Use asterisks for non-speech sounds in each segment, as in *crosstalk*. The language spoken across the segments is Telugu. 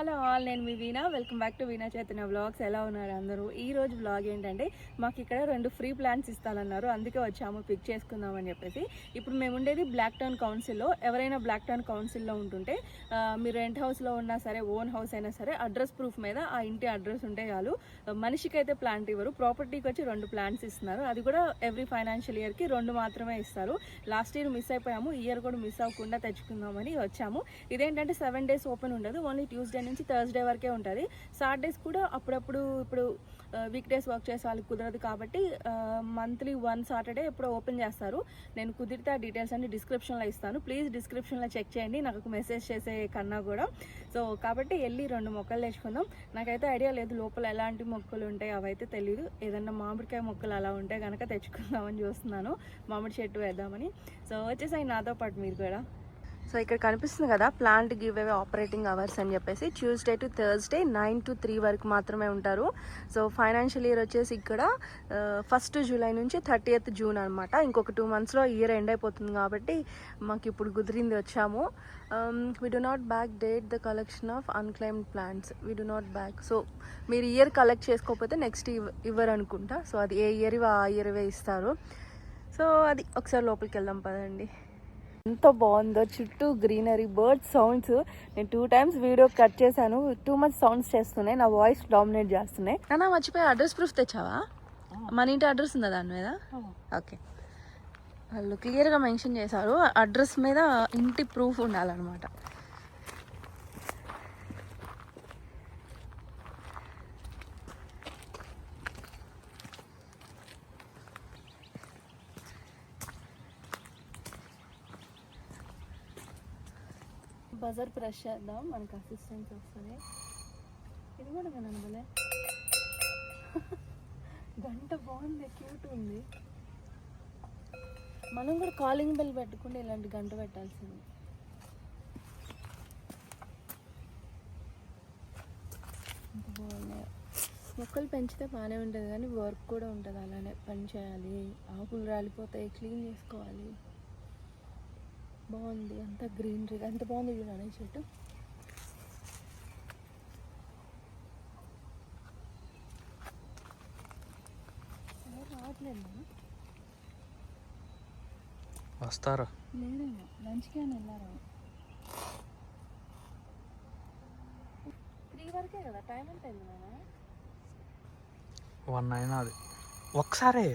హలో ఆల్ నేను మీ Veena. Welcome back to Veena Chaitanya vlogs. ఎలా ఉన్నారు అందరూ? ఈ రోజు వ్లాగ్ ఏంటంటే మాకు ఇక్కడ రెండు ఫ్రీ ప్లాన్స్ ఇస్తానన్నారు. అందుకే వచ్చాము పిక్ చేసుకుందామని చెప్పేసి. ఇప్పుడు మేము ఉండేది బ్లాక్ టౌన్ కౌన్సిల్లో ఎవరైనా బ్లాక్ టౌన్ కౌన్సిల్లో ఉంటుంటే మీరు రెంట్ హౌస్లో ఉన్నా సరే ఓన్ హౌస్ అయినా సరే అడ్రస్ ప్రూఫ్ మీద ఆ ఇంటి అడ్రస్ ఉంటే చాలు. మనిషికి అయితే ప్లాంట్ ఇవ్వరు ప్రాపర్టీకి వచ్చి రెండు ప్లాంట్స్ ఇస్తున్నారు. అది కూడా ఎవ్రీ ఫైనాన్షియల్ ఇయర్కి రెండు మాత్రమే ఇస్తారు. లాస్ట్ ఇయర్ మిస్ అయిపోయాము. ఇయర్ కూడా మిస్ అవ్వకుండా తెచ్చుకుందామని వచ్చాము. ఇదేంటంటే సెవెన్ డేస్ ఓపెన్ ఉండదు. ఓన్లీ ట్యూస్డే నుంచి థర్స్డే వరకే ఉంటుంది. సాటర్డేస్ కూడా అప్పుడప్పుడు ఇప్పుడు వీక్ డేస్ వర్క్ చేసే వాళ్ళకి కుదరదు కాబట్టి మంత్లీ వన్ సాటర్డే ఎప్పుడో ఓపెన్ చేస్తారు. నేను కుదిరితే ఆ డీటెయిల్స్ అన్ని డిస్క్రిప్షన్లో ఇస్తాను. ప్లీజ్ డిస్క్రిప్షన్లో చెక్ చేయండి. నాకు మెసేజ్ చేసే కన్నా కూడా. సో కాబట్టి వెళ్ళి రెండు మొక్కలు తెచ్చుకుందాం. నాకైతే ఐడియా లేదు లోపల ఎలాంటి మొక్కలు ఉంటాయి అవైతే తెలియదు ఏదన్నా మామిడికాయ మొక్కలు అలా ఉంటే కనుక తెచ్చుకుందామని చూస్తున్నాను. మామిడి చెట్టు వేద్దామని. సో వచ్చేసాయి నాతో పాటు మీరు కూడా. సో ఇక్కడ కనిపిస్తుంది కదా plant give away operating hours అని చెప్పేసి. Tuesday to Thursday nine to three వరకు మాత్రమే ఉంటారు. సో ఫైనాన్షియల్ ఇయర్ వచ్చేసి ఇక్కడ ఫస్ట్ జూలై నుంచి థర్టీయత్ జూన్ అనమాట ఇంకొక టూ మంత్స్లో ఇయర్ ఎండ్ అయిపోతుంది కాబట్టి మాకు ఇప్పుడు కుదిరింది వచ్చాము. We do not back date the collection of unclaimed plants we do not back so మీరు ఇయర్ కలెక్ట్ చేసుకోకపోతే నెక్స్ట్ ఇవ్వరు అనుకుంటా. సో అది ఏ ఇయర్ ఆ ఇయర్వే ఇస్తారు. సో అది ఒకసారి లోపలికి వెళ్దాం పదండి. ఎంత బాగుందో చుట్టూ గ్రీనరీ బర్డ్ సౌండ్స్. నేను టూ టైమ్స్ వీడియో కట్ చేశాను. టూ మచ్ సౌండ్స్ చేస్తున్నాయి. నా వాయిస్ డామినేట్ చేస్తున్నాయి. నాన్న మర్చిపోయి. అడ్రస్ ప్రూఫ్ తెచ్చావా? మన ఇంటి అడ్రస్ ఉందా దాని మీద? ఓకే. వాళ్ళు క్లియర్గా మెన్షన్ చేశారు. అడ్రస్ మీద ఇంటి ప్రూఫ్ ఉండాలన్నమాట. బజర్ ప్రెష్ చేద్దాం. మనకు అసిస్టెన్స్ వస్తుంది. ఇది కూడా వినండి భలే *laughs* గంట బాగుంది క్యూట్ ఉంది. మనం కూడా కాలింగ్ బెల్ పెట్టుకుంటే ఇలాంటి గంట పెట్టాల్సింది. బాగున్నాయి. మొక్కలు పెంచితే బాగానే ఉంటుంది కానీ వర్క్ కూడా ఉంటుంది అలానే. పని చేయాలి ఆకులు రాలిపోతాయి క్లీన్ చేసుకోవాలి. బాగుంది. అంత గ్రీనరీ ఎంత బాగుంది చూడండి చెట్టు. రావట్లేదు వస్తారా? లేదేమో లంచ్కి అని వెళ్ళారు? త్రీ వరకే కదా? టైం ఎంత వన్ అయినా అది. ఒకసారి?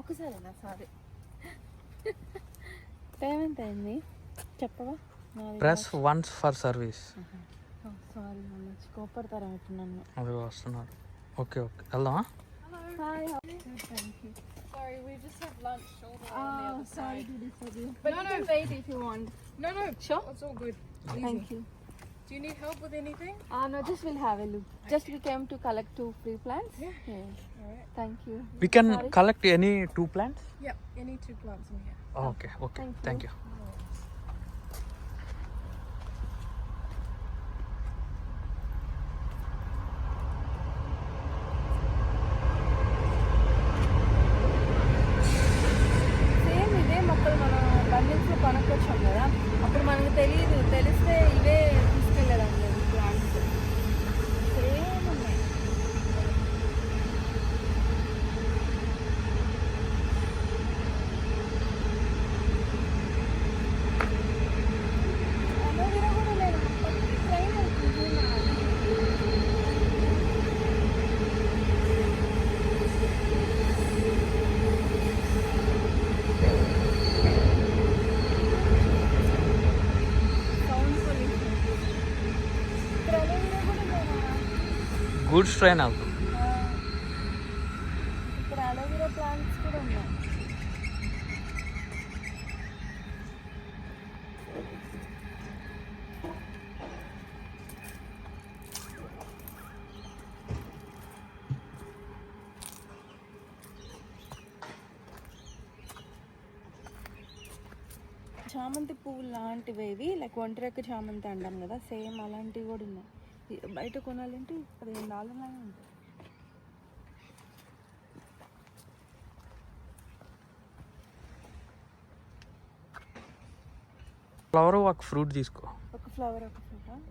ఒకసారేనా? సారీ. టైం ఎంత అయింది? చెప్పవా press once for service sorry నన్ను కోపడతారా నన్ను అది వస్తున్నారు ఓకే ఓకే వెళ్దామా hi Sorry, we just had lunch over on the Oh, other sorry side. to disturb you. But No, you no. can wait if you want. No, no, Sure. it's all good. Thank you. Do you need help with anything? Uh, no, just we'll have a look. Just we came to collect two free plants. Yeah. Yes. Alright. Thank you. We can Sorry. Collect any two plants Yep, any two plants in here. Okay okay Thank you. Thank you Good strain అవుతుంది ఆ, ఇక్కడ అలోవెరా ప్లాంట్స్ కూడా ఉన్నాయి చామంతి పువ్వు లాంటివి ఇవి లైక్ ఒంటరెక్క చామంతి అంటాం కదా సేమ్ అలాంటివి కూడా ఉన్నాయి ఈ- బయట కొనాలంటే పదిహేను డాలర్లు ఉంటాయి. ఫ్లవర్ ఒక ఫ్రూట్ తీసుకో. ఒక ఫ్లవర్ ఒక ఫ్లవర్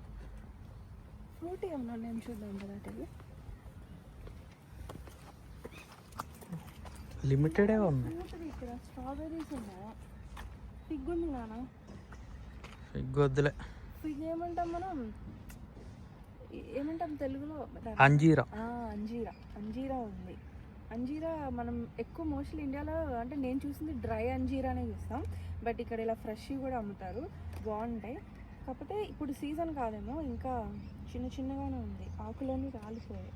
ఫ్రూట్ ఏమన్నా నేను చూద్దాం కదా అటు లిమిటెడే ఉన్నాయి ఫ్రూట్ ఇక్కడ స్ట్రాబెర్రీస్ ఉన్నాయా ఫిగ్ ఉంది నాన్న. ఫిగ్ వద్దులే. ఫిగ్ ఏమంటాం మనం? ఏమంటాం తెలుగులో? అంజీరా. అంజీరా. అంజీరా ఉంది. అంజీరా మనం ఎక్కువ మోస్ట్లీ ఇండియాలో అంటే నేను చూసింది డ్రై అంజీరానే చూస్తాం. బట్ ఇక్కడ ఇలా ఫ్రెష్ కూడా అమ్ముతారు. బాగుంటాయి. కాకపోతే ఇప్పుడు సీజన్ కాదేమో ఇంకా చిన్న చిన్నగానే ఉంది. ఆకులన్నీ రాలిపోయాయి.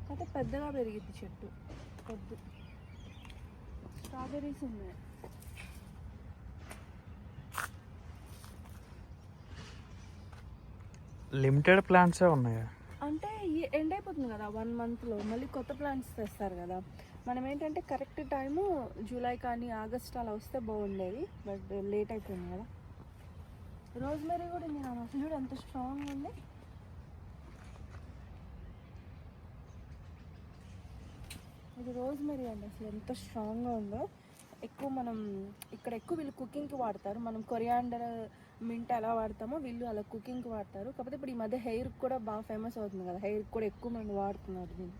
కాకపోతే పెద్దగా పెరిగింది చెట్టు. వద్దు. స్ట్రాబెర్రీస్ ఉన్నాయి. లిమిటెడ్ ప్లాంట్సే ఉన్నాయి? అంటే ఎండ్ అయిపోతుంది కదా వన్ మంత్లో. మళ్ళీ కొత్త ప్లాంట్స్ తెస్తారు కదా. మనం ఏంటంటే కరెక్ట్ టైము జూలై కానీ ఆగస్ట్ అలా వస్తే బాగుండేది బట్ లేట్ అయిపోయింది కదా. రోజ్మెరీ కూడా ఉంది అసలు చూడు ఎంత స్ట్రాంగ్ ఉంది. ఇది రోజ్మెరీ అండి అసలు ఎంత స్ట్రాంగ్గా ఉందో. ఎక్కువ మనం ఇక్కడ ఎక్కువ వీళ్ళు కుకింగ్కి వాడతారు. మనం కొరియాండర్ మింట్ ఎలా వాడతామో వీళ్ళు అలా కుకింగ్కి వాడతారు. కాకపోతే ఇప్పుడు ఈ మధ్య హెయిర్ కూడా బాగా ఫేమస్ అవుతుంది కదా. హెయిర్ కూడా ఎక్కువ మంది వాడుతున్నారు దీన్ని.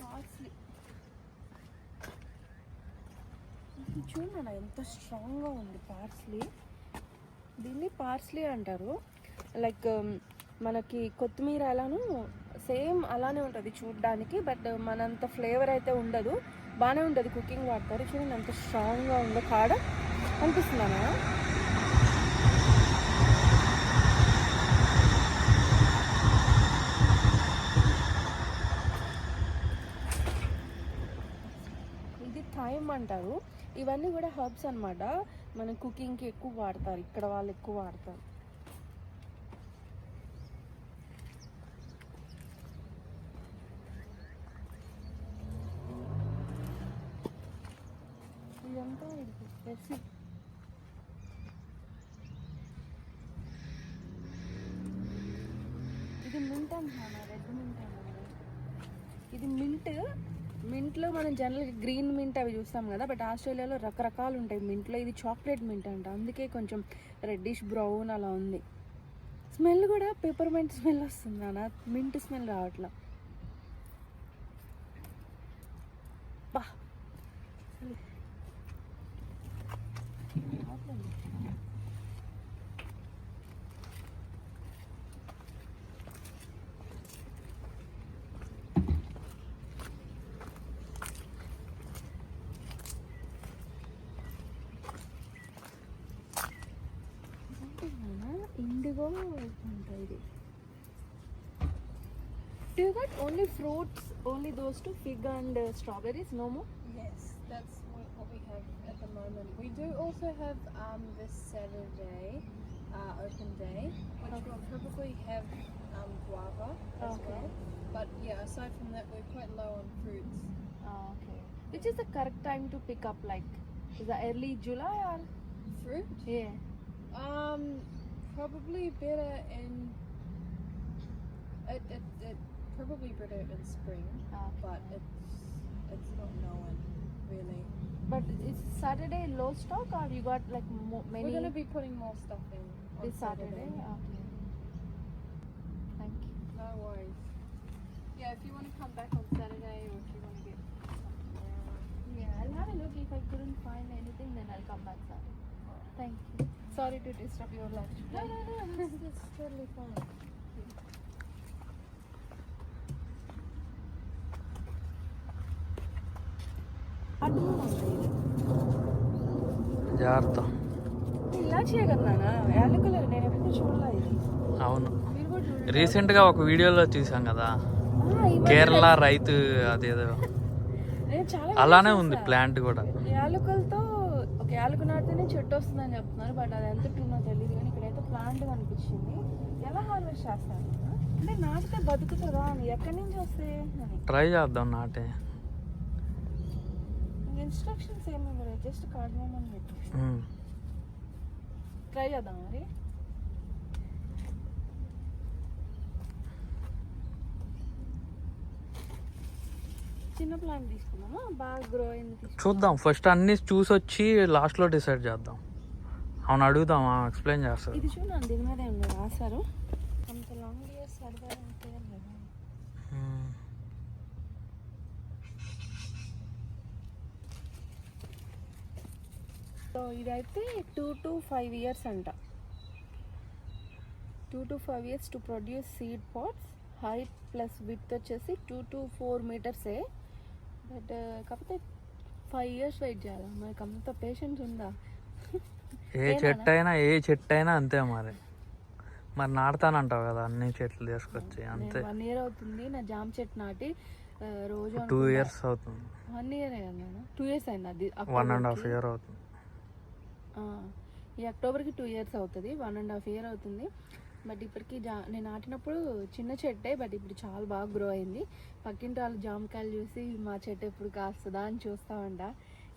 Parsley. చూడండి ఎంత స్ట్రాంగ్గా ఉంది పార్స్లీ. దీన్ని పార్స్లీ అంటారు. లైక్ మనకి కొత్తిమీర ఎలాను సేమ్ అలానే ఉంటుంది చూడడానికి బట్ మనంత ఫ్లేవర్ అయితే ఉండదు. బాగానే ఉంటుంది కుకింగ్ వాడతారు చూడండి ఎంత స్ట్రాంగ్గా ఉందో కాడ. అనిపిస్తున్నాను ఇది థైమ్ అంటారు. ఇవన్నీ కూడా హర్బ్స్ అనమాట మనం కుకింగ్కి ఎక్కువ వాడతారు. ఇక్కడ వాళ్ళు ఎక్కువ వాడతారు ఇదంతా ఇది ఇది మింట్ అంటున్నాను రెడ్ మింట్ ఇది మింట్ మింట్లో మనం జనరల్గా గ్రీన్ మింట్ అవి చూస్తాం కదా బట్ ఆస్ట్రేలియాలో రకరకాలు ఉంటాయి మింట్లో ఇది చాక్లెట్ మింట్ అంట అందుకే కొంచెం రెడ్డిష్ బ్రౌన్ అలా ఉంది. స్మెల్ కూడా పెప్పర్మెంట్ స్మెల్ వస్తుంది నాన్న మింట్ స్మెల్ రావట్లా. బా. Do you got only fruits, only those two, fig and uh, strawberries, no more? Yes, that's what, what we have at the moment. We do also have um, this Saturday uh, open day, which okay. will probably have um, guava as okay. well. But yeah, aside from that, we're quite low on fruits. Oh, okay. Which is the correct time to pick up? Like, is that early July or fruit? Yeah. Um, probably better in. It, it, it probably better in spring, ah, but it's it's not known really. But is Saturday low stock or you got like mo- many We're gonna be putting more stuff in on this Saturday? Okay. Thank you. No worries. Yeah, if you want to come back on Saturday or if you want to get something there. Yeah, I'll have a look. If I couldn't find anything, then I'll come back Saturday. Thank you. Sorry to disturb your lunch. No, no, no, that's, that's totally fine. జాగ్రత్త. ఇలా చేయగలనా యాలకులు నేను ఎప్పుడు చూడలే ఇది. అవును. రీసెంట్గా ఒక వీడియోలో చూసాం కదా. కేరళ రైతు అదేదో. అలానే ఉంది. ప్లాంట్ కూడా. యాలకులతో ఒక యాలకు నాటితేనే చెట్టు వస్తుందని చెప్తున్నారు బట్ అది ఎంత ట్రూనో తెలియదు కానీ ఇక్కడైతే ప్లాంట్ కనిపించింది ఎలా హార్వెస్ట్ చేస్తారు? అంటే నాటితే బతుకుతుందా అని ఎక్కడి నుంచి వస్తే ట్రై చేద్దాం నాటే. ఇన్స్ట్రక్షన్స్ ఏమి జస్ట్ పెట్టి ఉమ్. ట్రై చేద్దాం మరి? చిన్న ప్లాంట్ తీసుకున్నామా? బాగా గ్రో అయింది? చూద్దాం. ఫస్ట్ అన్ని చూసి వచ్చి లాస్ట్లో డిసైడ్ చేద్దాం. అవును అడుగుదాం. ఎక్స్ప్లెయిన్ చేస్తారు ఇది చూడండి దీని మీద ఏమో రాశారు? అంత లాంగ్ ఇయర్స్ సరిపోయాలంటే కదా. సో ఇదైతే టూ టు ఫైవ్ ఇయర్స్ అంట. Two to five years to produce seed pods height plus with వచ్చేసి టూ టు ఫోర్ మీటర్సే బట్ కాకపోతే ఫైవ్ ఇయర్స్ వెయిట్ చేయాలి? మనకు అంత పేషెన్స్ ఉందా? ఏ చెట్టు అయినా ఏ చెట్టు అయినా అంతే మరి. మరి నాటుతానంటావు కదా అన్ని చెట్లు తీసుకొచ్చి అంతే. వన్ ఇయర్ అవుతుంది నా జామ చెట్టు నాటి రోజు టూ ఇయర్స్ అవుతుంది. వన్ ఇయర్ అయ్యిందా టూ ఇయర్స్ అయింది అది. One and half. ఇయర్ అవుతుంది. ఈ అక్టోబర్కి టూ ఇయర్స్ అవుతుంది. వన్ అండ్ హాఫ్ ఇయర్ అవుతుంది. బట్ ఇప్పటికి జా నేను నాటినప్పుడు చిన్న చెట్టే బట్ ఇప్పుడు చాలా బాగా గ్రో అయింది. పక్కింటి వాళ్ళు జామకాయలు చూసి మా చెట్టు ఎప్పుడు కాస్తుందా? అని చూస్తామంట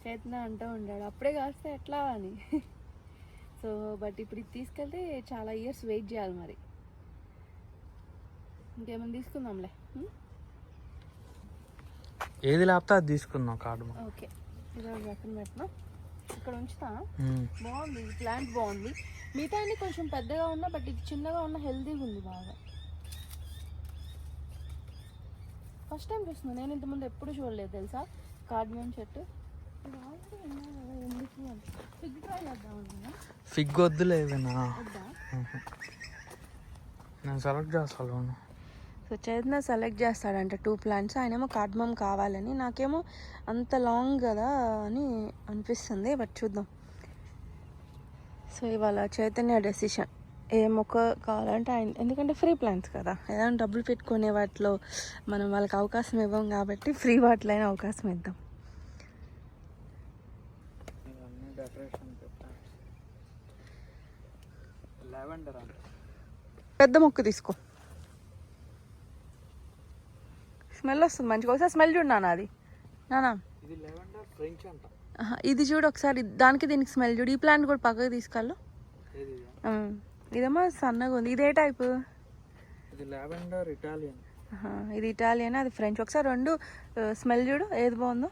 చేతన అంటూ ఉంటాడు అప్పుడే కాస్తే ఎట్లా? అని. *laughs* సో బట్ ఇప్పుడు ఇది తీసుకెళ్తే చాలా ఇయర్స్ వెయిట్ చేయాలి మరి. ఇంకేమైనా తీసుకుందాంలే? ఏది లేకపోతే అది తీసుకుందాం కార్డు ఓకే. ఈరోజు ఎక్కడ పెట్టినా? ఇక్కడ ఉంచుతా. బాగుంది ప్లాంట్ బాగుంది. మిగతా అన్ని కొంచెం పెద్దగా ఉన్నా బట్ ఇది చిన్నగా ఉన్న హెల్తీగా ఉంది బాగా. ఫస్ట్ టైం చూస్తున్నా నేను ఇంతకుముందు ఎప్పుడు చూడలేదు తెలుసా? కార్డ్మియం చెట్టు. ఫిగ్ ట్రై చేద్దాం ఫిగ్ వద్దులే వినా వద్దా? నేను సెలెక్ట్ చేస్తాను చైతన్య సెలెక్ట్ చేస్తాడంట టూ ప్లాంట్స్ ఆయనేమో కార్డ్మమ్ కావాలని. నాకేమో అంత లాంగ్ కదా అని అనిపిస్తుంది బట్ చూద్దాం. సో ఇవాళ చైతన్య డెసిషన్ ఏ మొక్క కావాలంటే ఆయన ఎందుకంటే ఫ్రీ ప్లాంట్స్ కదా. ఏదైనా డబ్బులు పెట్టుకునే వాటిలో మనం వాళ్ళకి అవకాశం ఇవ్వం కాబట్టి ఫ్రీ వాటిలో అయినా అవకాశం ఇద్దాం. పెద్ద మొక్క తీసుకో. స్మెల్ వస్తుంది మంచిగా. ఒకసారి స్మెల్ చూడు నాన్న అది. నానా ఇది చూడు ఒకసారి. దానికి దీనికి స్మెల్ చూడు. ఈ ప్లాంట్ కూడా పక్కకు తీసుకెళ్ళు. ఇదేమో సన్నగా ఉంది. ఇదే టైపు. ఇది లెవెండర్ ఇటాలియన్. ఇది ఇటాలియన్? అది ఫ్రెంచ్. ఒకసారి రెండు స్మెల్ చూడు. ఏది బాగుందో.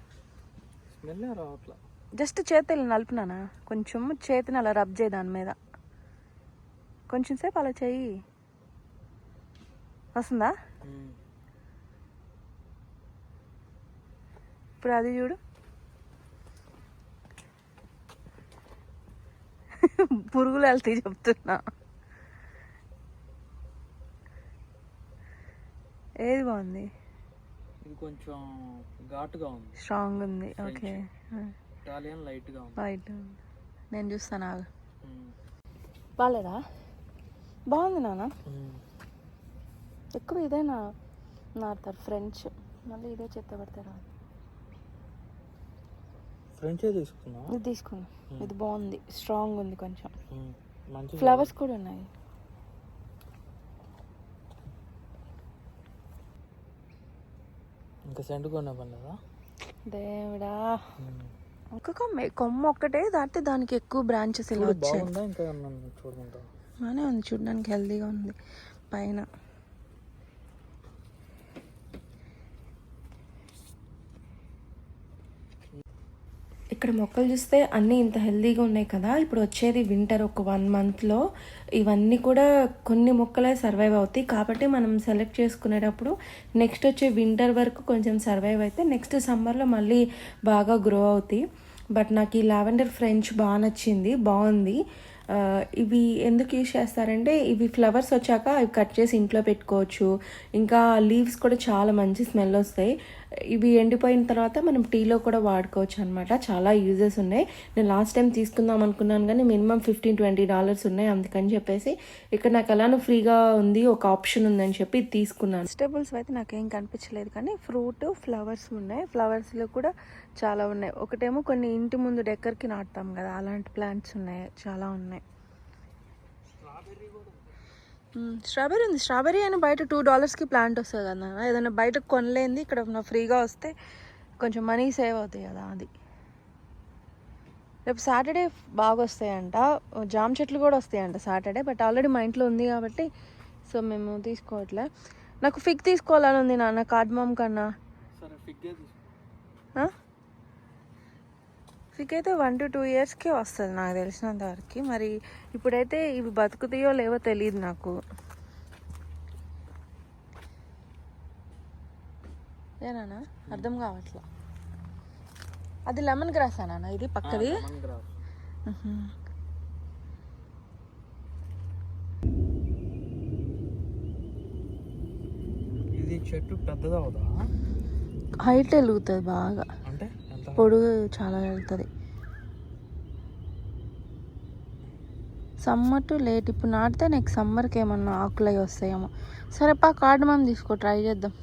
స్మెల్ రావట్లా? జస్ట్ చేతులు నలుపునానా కొంచెం చేతిని అలా రబ్ చేయి దాని మీద. కొంచెం సేపు అలా చెయ్యి. వస్తుందా? ఇప్పుడు అది చూడు. పురుగులు వెళ్తాయి చెప్తున్నా. ఏది బాగుంది? ఇది కొంచెం ఘాటుగా ఉంది. స్ట్రాంగ్ ఉంది. ఓకే ఇటాలియన్ లైట్గా ఉంది. వైట్ నేను చూస్తాను ఆగు. బాగాలేదా బాగుంది నాన్న. ఎక్కువ ఇదే నా నాడతారు ఫ్రెంచ్ మళ్ళీ ఇదే చెత్త పడతారు ఫ్రెంచే తీసుకున్నా? ఇది తీసుకుందాం ఇది బాగుంది. స్ట్రాంగ్ ఉంది కొంచెం. ఉమ్. మంచి ఫ్లవర్స్ కూడా ఉన్నాయి. ఇంకా సెంటు కొనే పని లేదా? దేవుడా. ఒక కొమ్మ కొమ్మ ఒక్కటే దాటితే దానికి ఎక్కువ బ్రాంచెస్ ఇలా వచ్చాయి. బాగుందా? ఇంకా చూడమంటా బాగానే ఉంది. చూడడానికి హెల్తీగా ఉంది. పైన. ఇక్కడ మొక్కలు చూస్తే అన్నీ ఇంత హెల్దీగా ఉన్నాయి కదా. ఇప్పుడు వచ్చేది వింటర్ ఒక వన్ మంత్లో ఇవన్నీ కూడా కొన్ని మొక్కలే సర్వైవ్ అవుతాయి. కాబట్టి మనం సెలెక్ట్ చేసుకునేటప్పుడు నెక్స్ట్ వచ్చే వింటర్ వరకు కొంచెం సర్వైవ్ అయితే నెక్స్ట్ సమ్మర్లో మళ్ళీ బాగా గ్రో అవుతాయి. బట్ నాకు ఈ లావెండర్ ఫ్రెంచ్ బాగా నచ్చింది బాగుంది. ఇవి ఎందుకు యూజ్ చేస్తారంటే ఇవి ఫ్లవర్స్ వచ్చాక అవి కట్ చేసి ఇంట్లో పెట్టుకోవచ్చు. ఇంకా లీవ్స్ కూడా చాలా మంచి స్మెల్ వస్తాయి. ఇవి ఎండిపోయిన తర్వాత మనం టీలో కూడా వాడుకోవచ్చు అనమాట చాలా యూజెస్ ఉన్నాయి. నేను లాస్ట్ టైం తీసుకుందాం అనుకున్నాను కానీ మినిమం ఫిఫ్టీన్ ట్వంటీ డాలర్స్ ఉన్నాయి. అందుకని చెప్పేసి ఇక్కడ నాకు ఎలానో ఫ్రీగా ఉంది ఒక ఆప్షన్ ఉందని చెప్పి తీసుకున్నాను. వెజిటేబుల్స్ అయితే నాకేం కనిపించలేదు కానీ ఫ్రూట్ ఫ్లవర్స్ ఉన్నాయి. ఫ్లవర్స్లో కూడా చాలా ఉన్నాయి. ఒకటేమో కొన్ని ఇంటి ముందు డెక్కర్కి నాటుతాం కదా అలాంటి ప్లాంట్స్ ఉన్నాయి. చాలా ఉన్నాయి. స్ట్రాబెర్రీ ఉంది. స్ట్రాబెర్రీ అని బయట టూ డాలర్స్కి ప్లాంట్ వస్తుంది కదా. ఏదైనా బయట కొనలేంది ఇక్కడ ఫ్రీగా వస్తే కొంచెం మనీ సేవ్ అవుతాయి కదా అది. రేపు సాటర్డే బాగా వస్తాయంట. జామ చెట్లు కూడా వస్తాయంట సాటర్డే బట్ ఆల్రెడీ మా ఇంట్లో ఉంది కాబట్టి సో మేము తీసుకోవట్లే. నాకు ఫిగ్ తీసుకోవాలని ఉంది నాన్న. కార్డ్మామ్ కన్నా. సరే ఫిగ్గే తీసుకో ఫిక్ అయితే వన్ టు టూ ఇయర్స్కే వస్తుంది నాకు తెలిసినంత వరకు. మరి ఇప్పుడైతే ఇవి బతుకుతాయో లేవో తెలియదు నాకు. ఏనా అర్థం కావట్లా? అది లెమన్ గ్రాస్ అనా ఇది పక్కది. ఇది చెట్టు పెద్దది అవుదా హైట్ వెలుగుతుంది బాగా. అంటే పొడుగు చాలా వెళ్తుంది సమ్మర్ టు లేట్. ఇప్పుడు నాటితే నెక్స్ట్ సమ్మర్కి ఏమన్నా ఆకులు అవి వస్తాయేమో. సరే పా కార్డు మనం తీసుకో ట్రై చేద్దాం.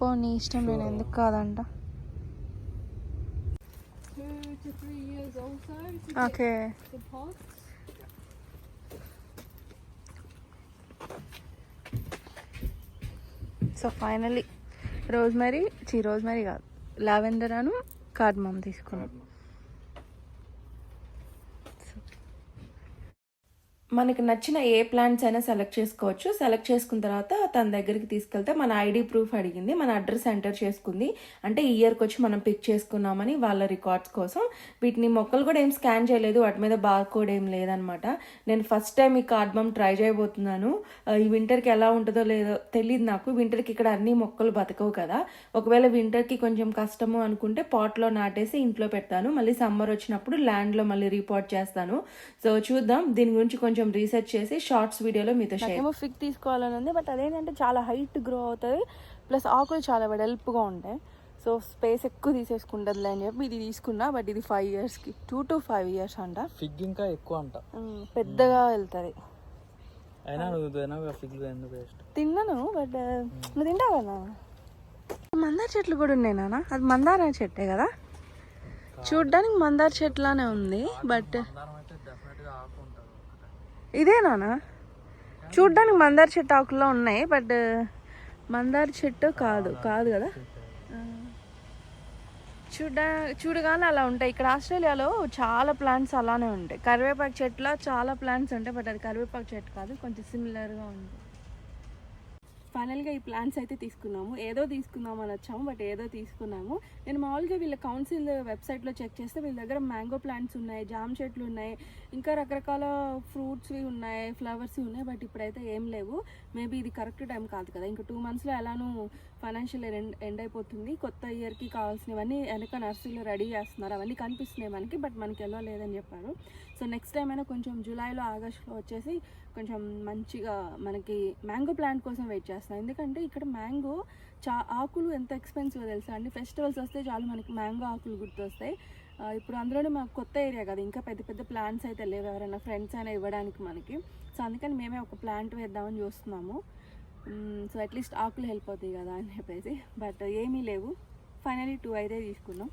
పో నీ ఇష్టం నేను ఎందుకు కాదంట. ఓకే. సో ఫైనలీ రోజ్మెరీ చీ రోజ్మెరీ కాదు. లావెండర్ అను కార్డ్మమ్ తీసుకున్నాం. మనకు నచ్చిన ఏ ప్లాంట్స్ అయినా సెలెక్ట్ చేసుకోవచ్చు. సెలెక్ట్ చేసుకున్న తర్వాత తన దగ్గరికి తీసుకెళ్తే మన ఐడి ప్రూఫ్ అడిగింది. మన అడ్రస్ ఎంటర్ చేసుకుంది. అంటే ఇయర్కి వచ్చి మనం పిక్ చేసుకున్నామని వాళ్ళ రికార్డ్స్ కోసం. వీటిని మొక్కలు కూడా ఏం స్కాన్ చేయలేదు. వాటి మీద బార్ కోడ్ ఏం లేదనమాట. నేను ఫస్ట్ టైం ఈ కార్డ్బమ్ ట్రై చేయబోతున్నాను. ఈ వింటర్కి ఎలా ఉంటుందో లేదో తెలియదు నాకు. వింటర్కి ఇక్కడ అన్ని మొక్కలు బతకవు కదా. ఒకవేళ వింటర్కి కొంచెం కష్టము అనుకుంటే పాట్లో నాటేసి ఇంట్లో పెడతాను. మళ్ళీ సమ్మర్ వచ్చినప్పుడు ల్యాండ్లో మళ్ళీ రిపోర్ట్ చేస్తాను. సో చూద్దాం. దీని గురించి కొంచెం రీసెర్చ్ చేసి షార్ట్స్ వీడియోలో మీతో ఏమో ఫిక్ తీసుకోవాలని ఉంది బట్ అదేంటంటే చాలా హైట్ గ్రో అవుతుంది ప్లస్ ఆకులు చాలా వెడల్పుగా ఉంటాయి. సో స్పేస్ ఎక్కువ తీసేసుకుంటుంది అని చెప్పి ఇది తీసుకున్నా బట్ ఇది ఫైవ్ ఇయర్స్కి టూ టు ఫైవ్ ఇయర్స్ అంట. ఫిగ్ ఇంకా ఎక్కువ అంట. పెద్దగా వెళ్తుంది. ఫిగ్ తిన్నాను బట్ నువ్వు తింటావు కదా మందార చెట్లు కూడా ఉన్నాయి నాన్న. అది మందార చెట్టే కదా? చూడ్డానికి మందార చెట్లానే ఉంది బట్ దానం అయితే డెఫినెట్గా ఆకు ఉంటుంది ఇదే చూడ్డానికి మందార చెట్టు ఆకుల్లో ఉన్నాయి బట్ మందార చెట్టు కాదు కాదు కదా? ఆ. చూడ చూడగానే అలా ఉంటాయి. ఇక్కడ ఆస్ట్రేలియాలో చాలా ప్లాంట్స్ అలానే ఉంటాయి. కరివేపాకు చెట్టులో చాలా ప్లాంట్స్ ఉంటాయి బట్ అది కరివేపాకు చెట్టు కాదు కొంచెం సిమిలర్గా ఉంది. ఫైనల్గా ఈ ప్లాన్స్ అయితే తీసుకున్నాము. ఏదో తీసుకుందాం అని వచ్చాము బట్ ఏదో తీసుకున్నాము. నేను మామూలుగా వీళ్ళ కౌన్సిల్ వెబ్సైట్లో చెక్ చేస్తే వీళ్ళ దగ్గర మ్యాంగో ప్లాంట్స్ ఉన్నాయి జామ్ చెట్లు ఉన్నాయి ఇంకా రకరకాల ఫ్రూట్స్వి ఉన్నాయి ఫ్లవర్స్ ఉన్నాయి బట్ ఇప్పుడైతే ఏం లేవు. మేబీ ఇది కరెక్ట్ టైం కాదు కదా. ఇంకా టూ మంత్స్లో ఎలానూ ఫైనాన్షియల్ ఎండ్ ఎండ్ అయిపోతుంది. కొత్త ఇయర్కి కావాల్సినవన్నీ వెనక నర్సరీలో రెడీ చేస్తున్నారు. అవన్నీ కనిపిస్తున్నాయి మనకి బట్ మనకి ఎలా లేదని చెప్పారు. సో నెక్స్ట్ టైం అయినా కొంచెం జూలైలో ఆగస్ట్లో వచ్చేసి కొంచెం మంచిగా మనకి మ్యాంగో ప్లాంట్ కోసం వెయిట్ చేస్తాను ఎందుకంటే ఇక్కడ మ్యాంగో చా ఆకులు ఎంత ఎక్స్పెన్సివ్ తెలుసా అండి? ఫెస్టివల్స్ వస్తే చాలు మనకి మ్యాంగో ఆకులు గుర్తొస్తాయి. ఇప్పుడు అందులోనే మాకు కొత్త ఏరియా కదా ఇంకా పెద్ద పెద్ద ప్లాంట్స్ అయితే లేవు ఎవరైనా ఫ్రెండ్స్ అయినా ఇవ్వడానికి మనకి. సో అందుకని మేమే ఒక ప్లాంట్ వేద్దామని చూస్తున్నాము. సో అట్లీస్ట్ ఆకులు హెల్ప్ అవుతాయి కదా అని చెప్పేసి. బట్ ఏమీ లేవు. ఫైనలీ టూ అయితే తీసుకున్నాం.